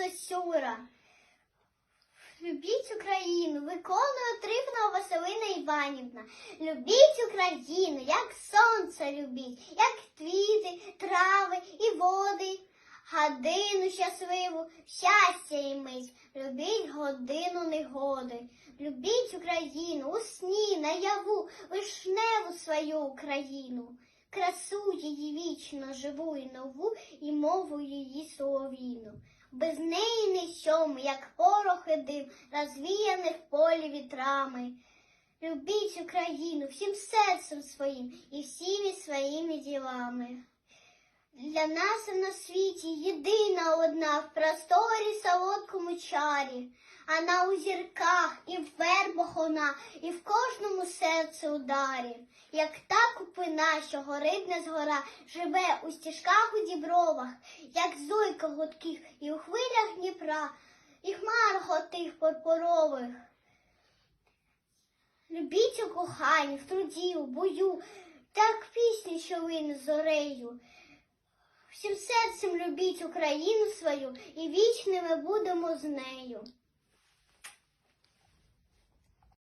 Сосюра. Любіть Україну, виконує Трифонова Василина Іванівна. Любіть Україну, як сонце любіть, як квіти, трави і води. Годину щасливу, щастя і мить, любіть годину негоди. Любіть Україну у сні, наяву, вишневу свою Україну. Красу її вічно живу і нову, і мову її соловійну. Без неї не сьому, як порох і дим, розвіяних полі вітрами. Любіть Україну всім серцем своїм і всіми своїми ділами. Для нас на світі єдина одна в просторі солодкому чарі, а на у зірках і в вербах вона, і в кожному серці ударі. Як та купина, що горить не згора, живе у стіжках у дібровах, як зойка гудких і у хвилях Дніпра, і хмар готих пурпурових. Любіть у коханні, в труді, у бою, так пісні, що вине зорею. Всім серцем любіть Україну свою і вічними будемо з нею.